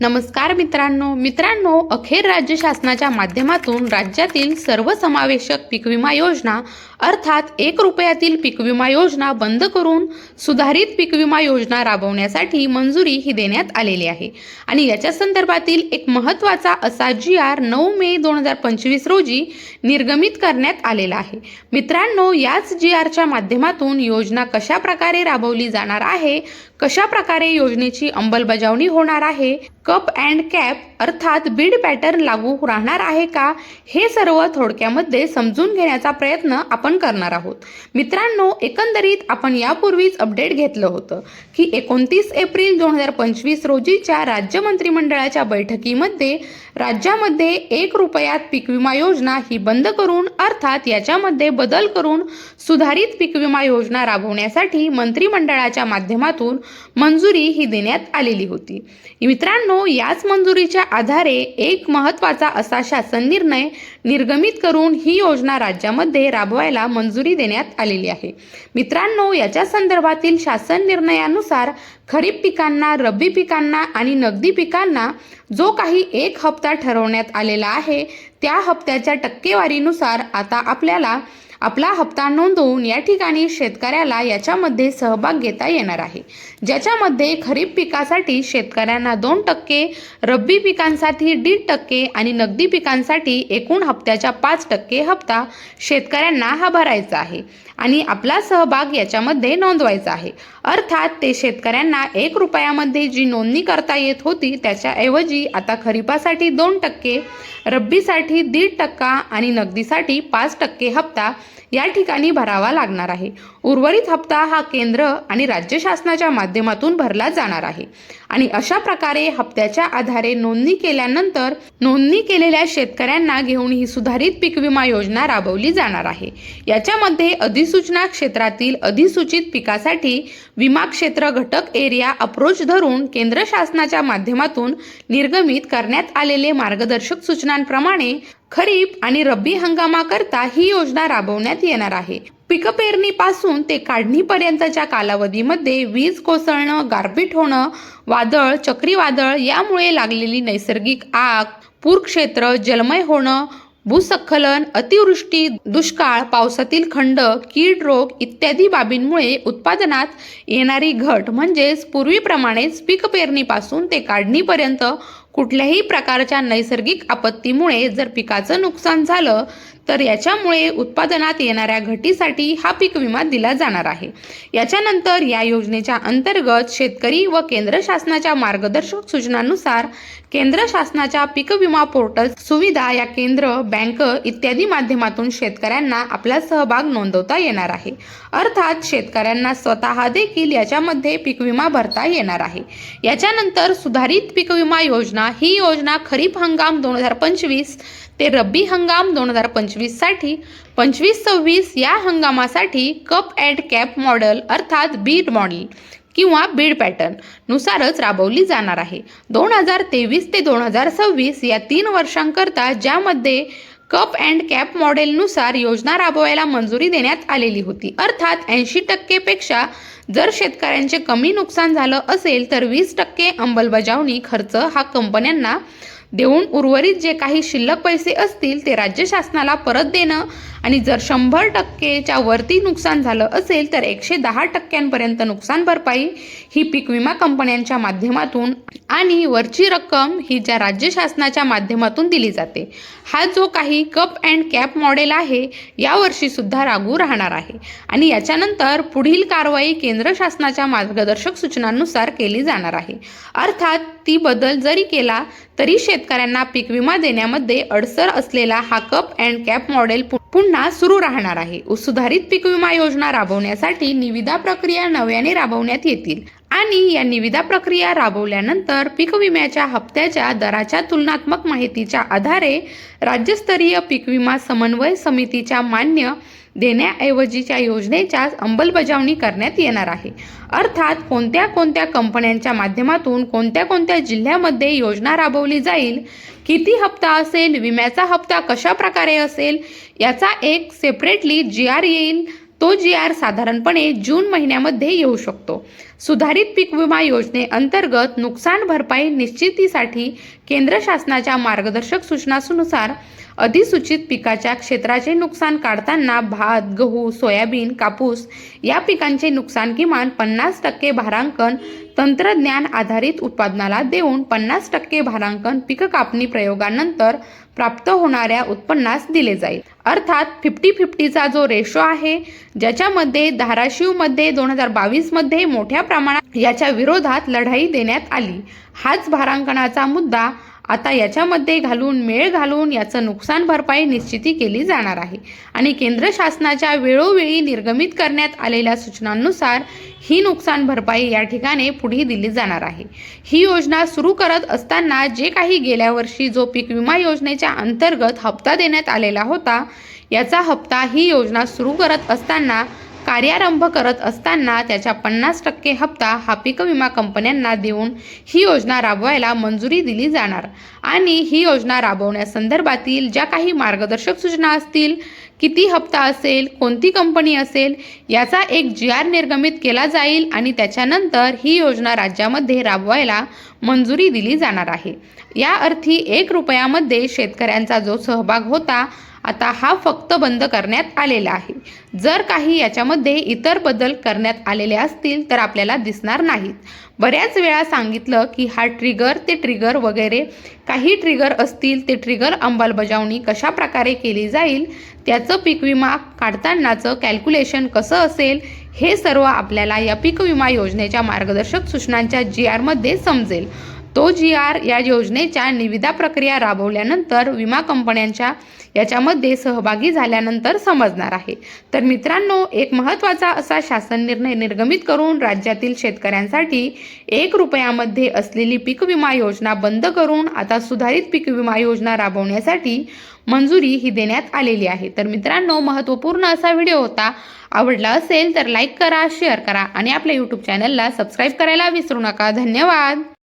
नमस्कार मित्रांनो. मित्रांनो अखेर राज्य शासनाच्या माध्यमातून राज्यातील सर्वसमावेशक पीक विमा योजना अर्थात एक रुपयातील पीक विमा योजना बंद करून सुधारित पीक विमा योजना राबवण्यासाठी मंजुरी ही देण्यात आलेली आहे. आणि याच्या संदर्भातील एक महत्त्वाचा असा जी आर नऊ मे दोन हजार पंचवीस रोजी निर्गमित करण्यात आलेला आहे. मित्रांनो याच जी आरच्या माध्यमातून योजना कशा प्रकारे राबवली जाणार आहे कशा प्रकारे योजनेची अंमलबजावणी होणार आहे? कप अँड कॅप अर्थात बीड पॅटर्न लागू राहणार आहे का? हे सर्व थोडक्यामध्ये समजून घेण्याचा प्रयत्न आपण करणार आहोत. मित्रांनो एकंदरीत आपण यापूर्वीच अपडेट घेतलं होतं की एकोणतीस एप्रिल दोन हजार पंचवीस रोजीच्या राज्य मंत्रिमंडळाच्या बैठकीमध्ये राज्यामध्ये एक रुपयात पीक विमा योजना ही बंद करून अर्थात याच्यामध्ये बदल करून सुधारित पीक विमा योजना राबवण्यासाठी मंत्रिमंडळाच्या माध्यमातून मंजुरी ही देण्यात आलेली होती. मित्रांनो याच मंजुरीच्या आधारे एक महत्त्वाचा असा शासन निर्णय निर्गमित करून ही योजना राज्यामध्ये राबवायला मंजुरी देण्यात आलेली आहे. मित्रांनो याच्या संदर्भातील शासन निर्णयानुसार खरीप पिकांना रब्बी पिकांना आणि नगदी पिकांना जो काही एक हप्ता ठरवण्यात आलेला आहे त्या हप्त्याच्या टक्केवारीनुसार आता आपल्याला आपला हप्ता नोंदवून या ठिकाणी शेतकऱ्याला याच्यामध्ये सहभाग घेता येणार आहे. ज्याच्यामध्ये खरीप पिकासाठी शेतकऱ्यांना दोन टक्के रब्बी पिकांसाठी दीड टक्के आणि नगदी पिकांसाठी एकूण हप्त्याच्या पाच टक्के हप्ता शेतकऱ्यांना हा भरायचा आहे आणि आपला सहभाग याच्यामध्ये नोंदवायचा आहे. अर्थात ते शेतकऱ्यांना एक रुपयामध्ये जी नोंदणी करता येत होती त्याच्याऐवजी आता खरीपासाठी दोन टक्के रब्बीसाठी दीड टक्का आणि नगदीसाठी पाच टक्के हप्ता या ठिकाणी भरावा लागणार आहे. उर्वरित हप्ता हा केंद्र आणि राज्य शासनाच्या माध्यमातून भरला जाणार आहे. आणि अशा प्रकारे हप्त्याच्या आधारे नोंदणी केल्यानंतर नोंदणी केलेल्या शेतकऱ्यांना घेऊन ही सुधारित पीक विमा योजना राबवली जाणार आहे. याच्यामध्ये अधिसूचना क्षेत्रातील अधिसूचित पिकासाठी विमा क्षेत्र घटक एरिया अप्रोच धरून केंद्र शासनाच्या माध्यमातून निर्गमित करण्यात आलेले मार्गदर्शक सूचनांप्रमाणे खरीप आणि रब्बी हंगामाकरता ही योजना राबवण्यात येणार आहे. पिक पेरणीपासून ते काढणीपर्यंतच्या कालावधीमध्ये वीज कोसळणं गारपीट होणं वादळ चक्रीवादळ यामुळे लागलेली नैसर्गिक आग पूरक्षेत्र जलमय होणं भूस्खलन अतिवृष्टी दुष्काळ पावसातील खंड कीड रोग इत्यादी बाबींमुळे उत्पादनात येणारी घट म्हणजेच पूर्वीप्रमाणेच पीक पेरणीपासून ते काढणीपर्यंत कुठल्याही प्रकारच्या नैसर्गिक आपत्तीमुळे जर पिकाचं नुकसान झालं तर याच्यामुळे उत्पादनात येणाऱ्या घटीसाठी हा पीक विमा दिला जाणार आहे. याच्यानंतर या योजनेच्या अंतर्गत शेतकरी व केंद्र शासनाच्या मार्गदर्शक सूचनांनुसार केंद्र शासनाच्या पीक विमा पोर्टल सुविधा या केंद्र बँक इत्यादी माध्यमातून शेतकऱ्यांना आपला सहभाग नोंदवता येणार आहे. अर्थात शेतकऱ्यांना स्वतः देखील याच्यामध्ये पीक विमा भरता येणार आहे. याच्यानंतर सुधारित पीक विमा योजना ही योजना खरीप हंगाम दोन हजार पंचवीस ते रब्बी हंगाम दोन हजार पंचवीससाठी पंचवीस सव्वीस या हंगामासाठी कप अँड कॅप मॉडेल अर्थात बीड मॉडेल किंवा बीड पॅटर्न नुसारच राबवली जाणार आहे. दोन हजार तेवीस ते दोन हजार सव्वीस या तीन वर्षांकरता ज्यामध्ये कप अँड कॅप मॉडेलनुसार योजना राबवायला मंजुरी देण्यात आलेली होती. अर्थात ऐंशी टक्केपेक्षा जर शेतकऱ्यांचे कमी नुकसान झालं असेल तर वीस टक्के अंमलबजावणी खर्च हा कंपन्यांना देऊन उर्वरित जे काही शिल्लक पैसे असतील ते राज्य शासनाला परत देणं आणि जर शंभर टक्केच्या वरती नुकसान झालं असेल तर एकशे दहा टक्क्यांपर्यंत नुकसान भरपाई ही पीक विमा कंपन्यांच्या माध्यमातून आणि वरची रक्कम ही ज्या राज्य शासनाच्या माध्यमातून दिली जाते. हा जो काही कप अँड कॅप मॉडेल आहे यावर्षी सुद्धा लागू राहणार आहे. आणि याच्यानंतर पुढील कारवाई केंद्र शासनाच्या मार्गदर्शक सूचनांनुसार केली जाणार आहे. अर्थात ती बदल जरी केला तरी शेतकऱ्यांना पीक विमा देण्यामध्ये अडसर असलेला हा कप अँड कॅप मॉडेल पु- पुन्हा सुरू राहणार आहे. सुधारित पीक विमा योजना राबवण्यासाठी निविदा प्रक्रिया नव्याने राबवण्यात येतील. आणि या निविदा प्रक्रिया राबवल्यानंतर पीक विम्याच्या हप्त्याच्या दराच्या तुलनात्मक माहितीच्या आधारे राज्यस्तरीय पीक विमा समन्वय समितीच्या मान्य देण्याऐवजीच्या योजनेच्या अंमलबजावणी करण्यात येणार आहे. अर्थात कोणत्या कोणत्या कंपन्यांच्या माध्यमातून कोणत्या कोणत्या जिल्ह्यामध्ये योजना राबवली जाईल किती हप्ता असेल विम्याचा हप्ता कशा प्रकारे असेल याचा एक सेपरेटली जी आर येईल तो जी आर साधारणपणे जून महिन्यामध्ये येऊ शकतो. सुधारित पीक विमा योजनेअंतर्गत नुकसान भरपाई निश्चितीसाठी केंद्र शासनाच्या मार्गदर्शक सूचनानुसार अधिसूचित पिकाच्या क्षेत्राचे नुकसान काढताना भात गहू सोयाबीन कापूस या पिकांचे नुकसान किमान पन्नास टक्के भारांकन तंत्रज्ञान आधारित उत्पादनाला देऊन पन्नास टक्के भारांकन पीक कापणी प्रयोगानंतर प्राप्त होणाऱ्या उत्पन्नास दिले जाईल. अर्थात फिफ्टी फिफ्टीचा जो रेशो आहे ज्याच्यामध्ये धाराशिवमध्ये दोन हजार बावीसमध्ये मोठ्या प्रमाणात याच्या विरोधात लढाई देण्यात आली. हाच भारांकनाचा मुद्दा आता याच्यामध्ये घालून मेळ घालून याचं नुकसान भरपाई निश्चिती केली जाणार आहे. आणि केंद्र शासनाच्या वेळोवेळी निर्गमित करण्यात आलेल्या सूचनांनुसार ही नुकसान भरपाई या ठिकाणी पुढे दिली जाणार आहे. ही योजना सुरू करत असताना जे काही गेल्या वर्षी जो पीक विमा योजनेच्या अंतर्गत हप्ता देण्यात आलेला होता याचा हप्ता ही योजना सुरू करत असताना कार्यारंभ करत असताना त्याच्या पन्नास टक्के हप्ता हा पीक विमा कंपन्यांना देऊन ही योजना राबवायला मंजुरी दिली जाणार. आणि ही योजना राबवण्यासंदर्भातील ज्या काही मार्गदर्शक सूचना असतील किती हप्ता असेल कोणती कंपनी असेल याचा एक जी आर निर्गमित केला जाईल आणि त्याच्यानंतर ही योजना राज्यामध्ये राबवायला मंजुरी दिली जाणार आहे. या अर्थी एक रुपयामध्ये शेतकऱ्यांचा जो सहभाग होता आता हा फक्त बंद करण्यात आलेला आहे. जर काही याच्यामध्ये इतर बदल करण्यात आलेले असतील तर आपल्याला दिसणार नाहीत. बऱ्याच वेळा सांगितलं की हा ट्रिगर ते ट्रिगर वगैरे काही ट्रिगर असतील ते ट्रिगर अंमलबजावणी कशा प्रकारे केली जाईल त्याचं पीक विमा काढतानाचं कॅल्क्युलेशन कसं असेल हे सर्व आपल्याला या पीक विमा योजनेच्या मार्गदर्शक सूचनांच्या जी आरमध्ये समजेल. तो जी आर या योजनेच्या निविदा प्रक्रिया राबवल्यानंतर विमा कंपन्यांच्या याच्यामध्ये सहभागी झाल्यानंतर समजणार आहे. तर मित्रांनो एक महत्त्वाचा असा शासन निर्णय निर्गमित करून राज्यातील शेतकऱ्यांसाठी एक रुपयामध्ये असलेली पीक विमा योजना बंद करून आता सुधारित पीक विमा योजना राबवण्यासाठी मंजुरी ही देण्यात आलेली आहे. तर मित्रांनो महत्त्वपूर्ण असा व्हिडिओ होता आवडला असेल तर लाईक करा शेअर करा आणि आपल्या यूट्यूब चॅनलला सबस्क्राईब करायला विसरू नका. धन्यवाद!